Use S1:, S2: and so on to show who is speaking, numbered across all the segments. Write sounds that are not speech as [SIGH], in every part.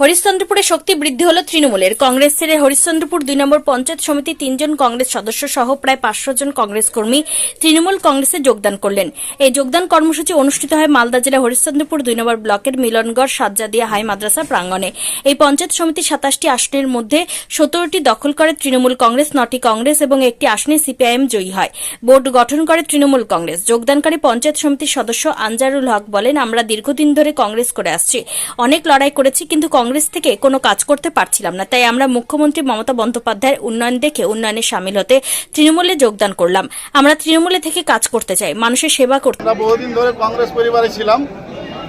S1: হরিশ্চন্দ্রপুরে শক্তি বৃদ্ধি হল তৃণমূলের। কংগ্রেস ছেড়ে হরিশ্চন্দ্রপুর দুই নম্বর পঞ্চায়েত সমিতি তিনজন কংগ্রেস সদস্য সহ প্রায় পাঁচশো জন কংগ্রেস কর্মী তৃণমূল কংগ্রেসে যোগদান করলেন। এই যোগদান কর্মসূচি অনুষ্ঠিত হয় মালদা জেলা হরিশ্চন্দ্রপুর দুই নম্বর ব্লকের মিলনগড় সাজ্জাদিয়া হাই মাদ্রাসা প্রাঙ্গণে। এই পঞ্চায়েত সমিতি সাতাশটি আসনের মধ্যে সতেরোটি দখল করে তৃণমূল কংগ্রেস, নটি কংগ্রেস এবং একটি আসনে সিপিআইএম জয়ী হয়। বোর্ড গঠন করে তৃণমূল কংগ্রেস। যোগদানকারী পঞ্চায়েত সমিতির সদস্য আনজারুল হক বলেন, আমরা দীর্ঘদিন ধরে কংগ্রেস করে আসছি। অনেক লড়াই করেছি, কিন্তু কংগ্রেস থেকে কোনো কাজ করতে পারছিলাম না। তাই আমরা মুখ্যমন্ত্রী মমতা বন্দ্যোপাধ্যায়ের উন্নয়ন দেখে উন্নয়নে সামিল হতে তৃণমূলে যোগদান করলাম। আমরা তৃণমূলে থেকে কাজ করতে চাই মানুষের সেবা করতে
S2: বহুদিন ধরে কংগ্রেস পরিবারে ছিলাম।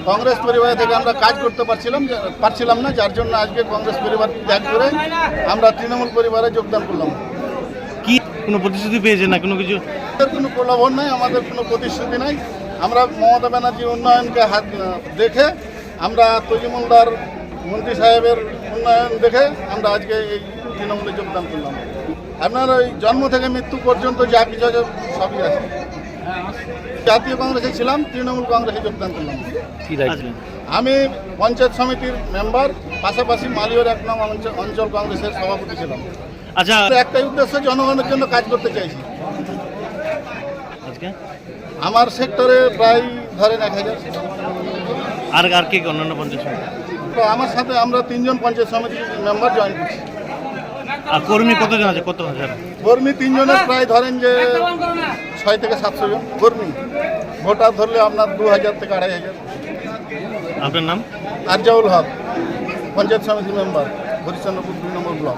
S2: কংগ্রেস পরিবারে থেকে আমরা কাজ করতে পারছিলাম পারছিলাম না যার জন্য আজকে কংগ্রেস পরিবার ত্যাগ করে আমরা তৃণমূল পরিবারে যোগদান করলাম।
S3: কি কোনো প্রতিশ্রুতি পেয়েছে না? কোনো কিছু?
S2: আমাদের কোনো প্রলোভন নাই আমাদের কোনো প্রতিশ্রুতি নাই। আমরা মমতা ব্যানার্জির উন্নয়নকে হাত দেখে আমরা তজিমুলদার মন্ত্রী সাহেবের উন্নয়ন দেখে আমরা আজকে এই তৃণমূলে যোগদান করলাম। আপনার ওই জন্ম থেকে মৃত্যু পর্যন্ত যা কিছু আছে সবই আছে। জাতীয় কংগ্রেসে ছিলাম তৃণমূল কংগ্রেসে যোগদান করলাম। আমি পঞ্চায়েত সমিতির মেম্বার পাশাপাশি মালিয়র এক নং অঞ্চল- কংগ্রেসের সভাপতি ছিলাম।
S3: আচ্ছা।
S2: একটাই উদ্দেশ্য জনগণের জন্য কাজ করতে চাইছি। আমার সেক্টরে প্রায় ধরেন এক হাজার।
S3: আর আর কে অন্যান্য পঞ্চায়েত
S2: আমার সাথে আমরা তিনজন পঞ্চায়েত সমিতি মেম্বার জয়েন করছি।
S3: আর কর্মী কতজন আছে? কত হাজার
S2: কর্মী তিনজনের প্রায় ধরেন যে ছয় থেকে সাতশো জন কর্মী। ভোটার ধরলে আপনার দু হাজার থেকে আড়াই হাজার।
S3: আপনার নাম?
S2: আরজাউল হক পঞ্চায়েত সমিতি মেম্বার হরিশ্চন্দ্রপুর দুই নম্বর ব্লক।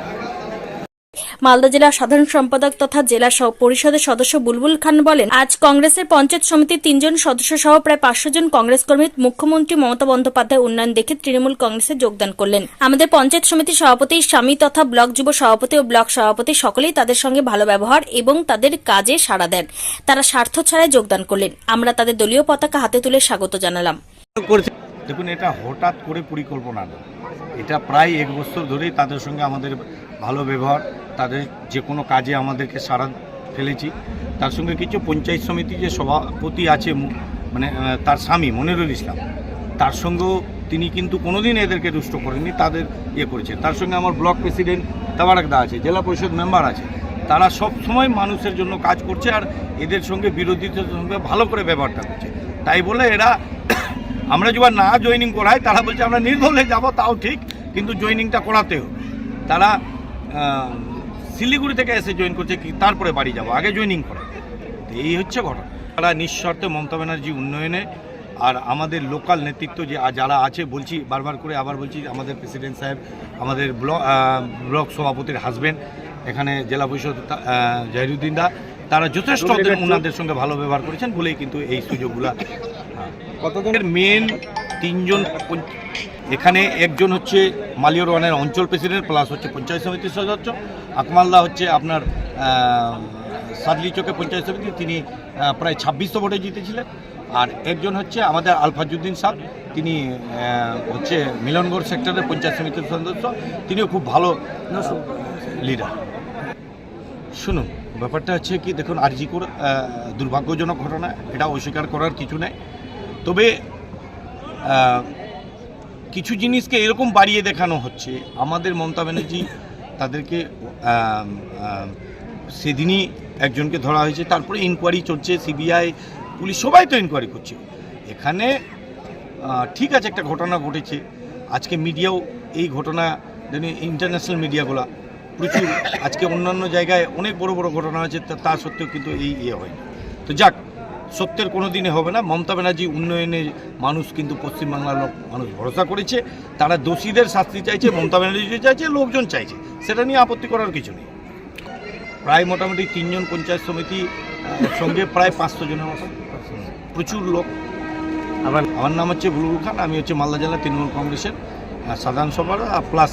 S1: মালদা জেলা সাধারণ সম্পাদক তথা জেলা পরিষদের সদস্য বুলবুল খান বলেন, আজ কংগ্রেসের পঞ্চায়েত সমিতির তিনজন সদস্য সহ প্রায় পাঁচশো জন কংগ্রেস কর্মী মুখ্যমন্ত্রী মমতা বন্দ্যোপাধ্যায় উন্নয়ন দেখে তৃণমূল কংগ্রেসে যোগদান করলেন। আমাদের পঞ্চায়েত সমিতির সভাপতি স্বামী তথা ব্লক যুব সভাপতি ও ব্লক সভাপতি সকলেই তাদের সঙ্গে ভালো ব্যবহার এবং তাদের কাজে সাড়া দেন। তারা স্বার্থ ছাড়াই যোগদান করলেন। আমরা তাদের দলীয় পতাকা হাতে তুলে স্বাগত জানালাম।
S4: দেখুন, এটা হঠাৎ করে পরিকল্পনা এটা প্রায় এক বছর ধরেই তাদের সঙ্গে আমাদের ভালো ব্যবহার, তাদের যে কোনো কাজে আমাদেরকে সারা ফেলেছি। তার সঙ্গে কিছু পঞ্চায়েত সমিতি যে সভাপতি আছে মানে তার স্বামী মনিরুল ইসলাম, তার সঙ্গেও তিনি কিন্তু কোনোদিন এদেরকে রুষ্ট করেননি, তাদের ইয়ে করেছে। তার সঙ্গে আমার ব্লক প্রেসিডেন্ট তাবারাকদা আছে, জেলা পরিষদ মেম্বার আছে। তারা সব সময় মানুষের জন্য কাজ করছে আর এদের সঙ্গে বিরোধীদের সঙ্গে ভালো করে ব্যবহারটা করছে। তাই বলে এরা [COUGHS] আমরা যখন না জয়েনিং করাই, তারা বলছে আমরা নির্দলে যাব, তাও ঠিক, কিন্তু জয়েনিংটা করাতেও। তারা শিলিগুড়ি থেকে এসে জয়েন করছে কি তারপরে বাড়ি যাব আগে জয়েনিং করে। এই হচ্ছে ঘটনা। তারা নিঃশর্তে মমতা ব্যানার্জি উন্নয়নে আর আমাদের লোকাল নেতৃত্ব যে যারা আছে বলছি বারবার করে আবার বলছি আমাদের প্রেসিডেন্ট সাহেব আমাদের ব্লক ব্লক সভাপতির হাজবেন্ড এখানে জেলা পরিষদ তা- আহ, জাহিরুদ্দিন দা তারা যথেষ্ট ওনাদের সঙ্গে ভালো ব্যবহার করেছেন বলেই কিন্তু এই সুযোগগুলা কতদিনের মেন তিনজন এখানে একজন হচ্ছে মালিয়র ওয়ানের অঞ্চল প্রেসিডেন্ট, প্লাস হচ্ছে পঞ্চায়েত সমিতির সদস্য। আকমালদা হচ্ছে আপনার সাদলি চকে পঞ্চায়েত সমিতি, তিনি প্রায় ছাব্বিশশো ভোটে জিতেছিলেন। আর একজন হচ্ছে আমাদের আলফাজুদ্দিন সাহ তিনি হচ্ছে মিলনগড় সেক্টরের পঞ্চায়েত সমিতির সদস্য। তিনিও খুব ভালো লিডার শুনুন, ব্যাপারটা হচ্ছে কি, দেখুন আর আরজিকর দুর্ভাগ্যজনক ঘটনা, এটা অস্বীকার করার কিছু নেই। তবে কিছু জিনিসকে এরকম বাড়িয়ে দেখানো হচ্ছে। আমাদের মমতা ব্যানার্জি তাদেরকে সেদিনই একজনকে ধরা হয়েছে, তারপরে ইনকোয়ারি চলছে সিবিআই পুলিশ সবাই তো ইনকোয়ারি করছে। এখানে ঠিক আছে একটা ঘটনা ঘটেছে। আজকে মিডিয়াও এই ঘটনা ইন্টারন্যাশনাল মিডিয়াগুলো প্রচুর। আজকে অন্যান্য জায়গায় অনেক বড় বড় ঘটনা হয়েছে তা সত্ত্বেও কিন্তু এই ইয়ে হয়নি। তো যাক সত্যের কোনো দিনে হবে না। মমতা ব্যানার্জি উন্নয়নে মানুষ কিন্তু পশ্চিমবাংলার লোক, মানুষ ভরসা করেছে। তারা দোষীদের শাস্তি চাইছে, মমতা ব্যানার্জি চাইছে, লোকজন চাইছে। সেটা নিয়ে আপত্তি করার কিছু নেই। প্রায় মোটামুটি তিনজন পঞ্চায়েত সমিতি সঙ্গে প্রায় পাঁচশো জনের মতো। প্রচুর লোক।
S3: আবার
S4: আমার নাম হচ্ছে বুলবুল খান, আমি হচ্ছে মালদা জেলা তৃণমূল কংগ্রেসের সাধারণ সভার প্লাস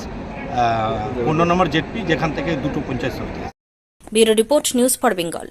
S4: পনেরো নম্বর জেডপি যেখান থেকে দুটো পঞ্চায়েত সমিতি
S1: bureau report, news for Bengal.